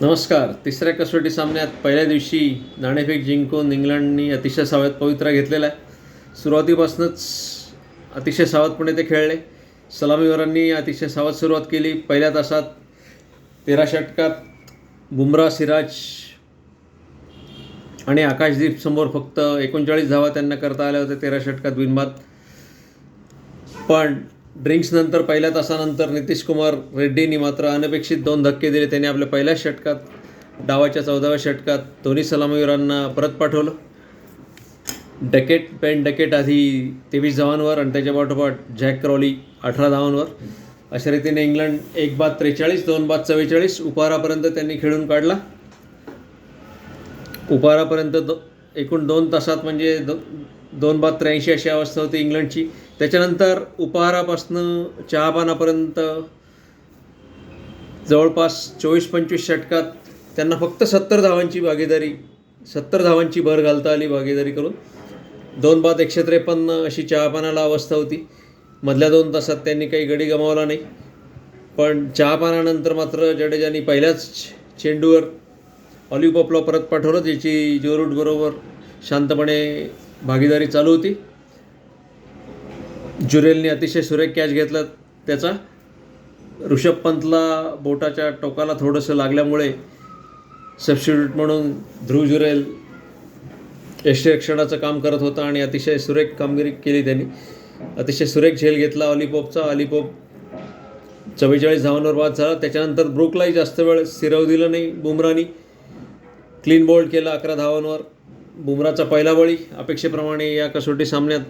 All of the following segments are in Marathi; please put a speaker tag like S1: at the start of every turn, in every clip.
S1: नमस्कार. तिसऱ्या कसोटी सामन्यात पहिल्या दिवशी नाणेफेक जिंकून इंग्लंडनी अतिशय सावध पवित्रा घेतलेला आहे. सुरुवातीपासूनच अतिशय सावधपणे ते खेळले. सलामीवरांनी अतिशय सावध सुरुवात केली. पहिल्या तासात तेरा षटकात बुमरा सिराज आणि आकाशदीप समोर फक्त एकोणचाळीस धावा त्यांना करता आल्या होत्या. तेरा षटकात बिनबाद. पण ड्रिंक्सनंतर पहिल्या तासानंतर नितीश कुमार रेड्डींनी मात्र अनपेक्षित दोन धक्के दिले. त्यांनी आपल्या पहिल्याच षटकात डावाच्या चौदाव्या षटकात दोन्ही सलामीवीरांना परत पाठवलं. डकेट पेन डकेट आधी तेवीस धावांवर आणि त्याच्या पाठोपाठ जॅक क्रॉली अठरा धावांवर. अशा रीतीने इंग्लंड एक बाद त्रेचाळीस दोन बाद चव्वेचाळीस उपारापर्यंत त्यांनी खेळून काढला. उपहारापर्यंत दो एकूण दोन तासात म्हणजे दो दोन बाद त्र्याऐंशी अशी अवस्था होती इंग्लंडची. त्याच्यानंतर उपहारापासनं चहापानापर्यंत जवळपास चोवीस पंचवीस षटकात त्यांना फक्त सत्तर धावांची भागीदारी सत्तर धावांची भर घालता आली भागीदारी करून. दोन बाद एकशे त्रेपन्न अशी चहापानाला अवस्था होती. मधल्या दोन तासात त्यांनी काही गडी गमावला नाही. पण चहापानानंतर मात्र जडेजांनी पहिल्याच चेंडूवर ऑलिव्ह पॉपला परत पाठवलं ज्याची जोरूटबरोबर शांतपणे भागीदारी चालू होती. जुरेलने अतिशय सुरेख कॅच घेतला त्याचा. ऋषभ पंतला बोटाच्या टोकाला थोडंसं लागल्यामुळे सबस्टिट्यूट म्हणून ध्रुव जुरेल यष्टीरक्षणाचं काम करत होता आणि अतिशय सुरेख कामगिरी केली त्यांनी. अतिशय सुरेख झेल घेतला ऑलिपॉपचा ऑलिपोप चव्वेचाळीस धावांवर बाद झाला. त्याच्यानंतर ब्रुकलाही जास्त वेळ स्थिरव दिलं नाही बुमरानी क्लीन बोल्ड केला अकरा धावांवर. बुमराचा पहिला बळी अपेक्षेप्रमाणे या कसोटी सामन्यात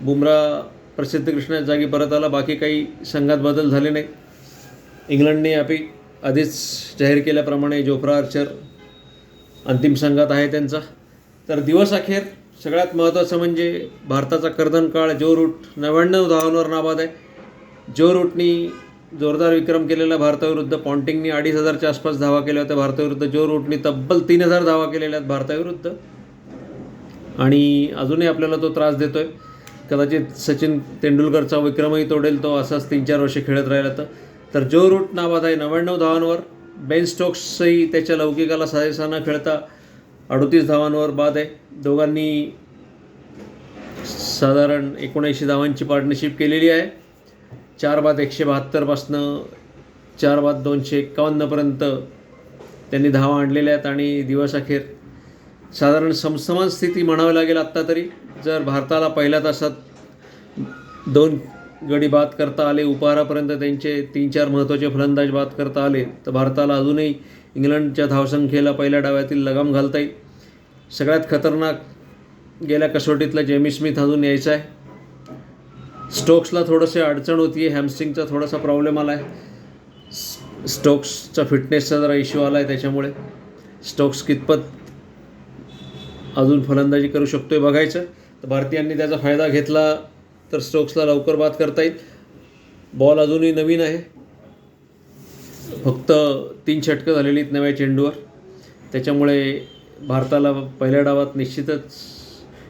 S1: बुमरा प्रसिद्ध कृष्णा जागी परत आला. बाकी काही संघात बदल झाले नाही. इंग्लंडने आपी आधीच जाहीर केल्याप्रमाणे जोफ्रा आर्चर अंतिम संघात आहे त्यांचा. तर दिवस अखेर सगळ्यात महत्त्वाचं म्हणजे भारताचा कर्दन काळ. जो रूट नव्याण्णव धावांवर नाबाद आहे. जो रूटनी जोरदार विक्रम केलेला भारताविरुद्ध पॉन्टिंगनी अडीच हजारच्या आसपास धावा केल्या होत्या. भारताविरुद्ध जो रूटनी तब्बल तीन हजार धावा केलेल्या आहेत भारताविरुद्ध आणि अजूनही आपल्याला तो त्रास देतो आहे कदाचित सचिन तेंडुलकरचा विक्रमही तोडेल तो असाच तीन चार वर्षे खेळत राहिला तर. तर जो रूट नाबाद आहे नव्याण्णव धावांवर बेन स्टोक्सही त्याच्या लौकिकाला साजेसा न खेळता अडतीस धावांवर बाद आहे. दोघांनी साधारण एकोणऐंशी धावांची पार्टनरशिप केलेली आहे. चार बाद एकशे बहात्तरपासनं चार बाद दोनशे एक्कावन्नपर्यंत त्यांनी धावा आणलेल्या आहेत आणि दिवस अखेर साधारण समसमान स्थिती म्हणावी लागेल आत्ता तरी. जर भारताला पहिल्या तासात दोन गडी बाद करता आले उपहारापर्यंत त्यांचे तीन चार महत्त्वाचे फलंदाज बाद करता आले तर भारताला अजूनही इंग्लंडच्या धावसंख्येला पहिल्या डाव्यातील लगाम घालता येईल. सगळ्यात खतरनाक गेल्या कसोटीतला जेमी स्मिथ अजून यायचा आहे. स्टोक्सला थोडंसं अडचण होती आहे हॅमस्ट्रिंगचा थोडासा प्रॉब्लेम आला आहे स्टोक्सचा फिटनेसचा जरा इश्यू आला आहे त्याच्यामुळे. स्टोक्स कितपत अजून फलंदाजी करू शकतो आहे बघायचं. तर भारतीयांनी त्याचा फायदा घेतला तर स्टोक्सला लवकर बाद करता येईल. बॉल अजूनही नवीन आहे. फक्त तीन षटकं झालेली आहेत नव्या चेंडूवर. त्याच्यामुळे भारताला पहिल्या डावात निश्चितच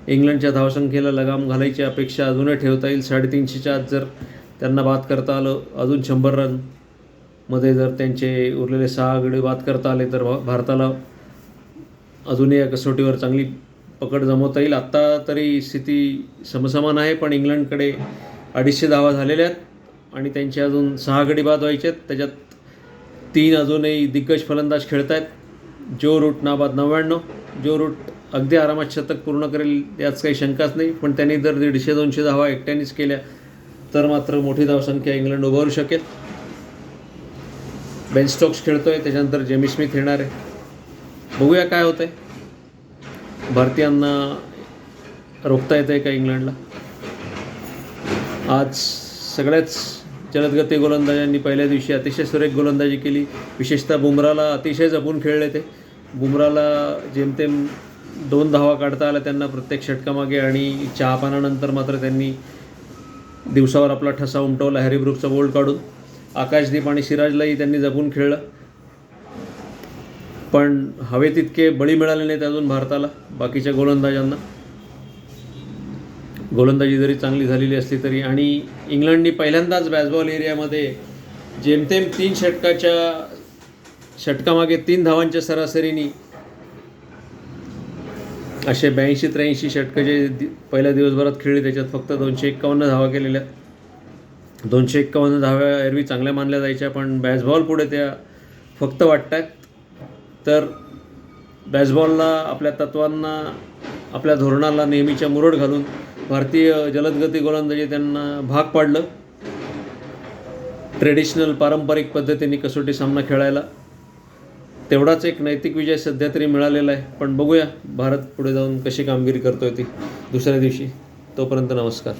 S1: इंग्लंडच्या धावसंख्येला लगाम घालायची अपेक्षा अजूनही ठेवता येईल. साडेतीनशेच्या आत जर त्यांना बाद करता आलं अजून शंभर रनमध्ये जर त्यांचे उरलेले सहा गडे बाद करता आले तर भा- भारताला अजूनही या कसोटीवर चांगली पकड जमवता येईल. आत्ता तरी स्थिती समसमान आहे पण इंग्लंडकडे अडीचशे धावा झालेल्या आहेत आणि त्यांचे अजून सहा गडी बाद व्हायचे आहेत. त्याच्यात तीन अजूनही दिग्गज फलंदाज खेळत आहेत जो रूट नाबाद नव्याण्णव जो रूट अगदी आरामात शतक पूर्ण करेल यात काही शंकाच नाही. पण त्यांनी जर दीडशे दोनशे धावा एकट्यानेच केल्या तर मात्र मोठी धावसंख्या इंग्लंड उभारू शकेल. बेन स्टोक्स खेळतोय त्याच्यानंतर जेमी स्मिथ येणार आहे. बघूया काय होतं आहे भारतीयांना रोखता येतं आहे का इंग्लंडला? आज सगळ्याच जलदगती गोलंदाजांनी पहिल्या दिवशी अतिशय सुरेख गोलंदाजी केली. विशेषतः बुमराला अतिशय जपून खेळले ते. बुमराला जेमतेम दोन धावा काढता आल्या त्यांना प्रत्येक षटकामागे आणि चहापानानंतर मात्र त्यांनी दिवसावर आपला ठसा उमटवला हॅरी ब्रुकचा बोल्ड काढून. आकाशदीप आणि सिराजलाही त्यांनी जपून खेळलं. पण हवे तितके बळी मिळाले नाहीत अजून भारताला बाकीच्या गोलंदाजांना. गोलंदाजी जरी चांगली झालेली असली तरी आणि इंग्लंडनी पहिल्यांदाच बॅसबॉल एरियामध्ये जेमतेम तीन षटकाच्या षटकामागे तीन धावांच्या सरासरीनी असे ब्याऐंशी त्र्याऐंशी षटकं जे दि पहिल्या दिवसभरात खेळली त्याच्यात फक्त दोनशे एक्कावन्न धावा केलेल्या. आहेत दोनशे एक्कावन्न धाव्या एरवी चांगल्या मानल्या जायच्या पण बॅसबॉल पुढे त्या फक्त वाटत आहेत तर बॅसबॉलला आपल्या तत्वांना आपल्या धोरणाला नेहमीच्या मुरड घालून भारतीय जलदगती गोलंदाजी त्यांना भाग पाडलं. ट्रेडिशनल पारंपरिक पद्धतीने कसोटी सामना खेळायला. तेवढाच एक नैतिक विजय सध्या तरी मिळालेला आहे. पण बघूया भारत पुढे जाऊन कशी कामगिरी करतोय ती दुसऱ्या दिवशी. तोपर्यंत नमस्कार.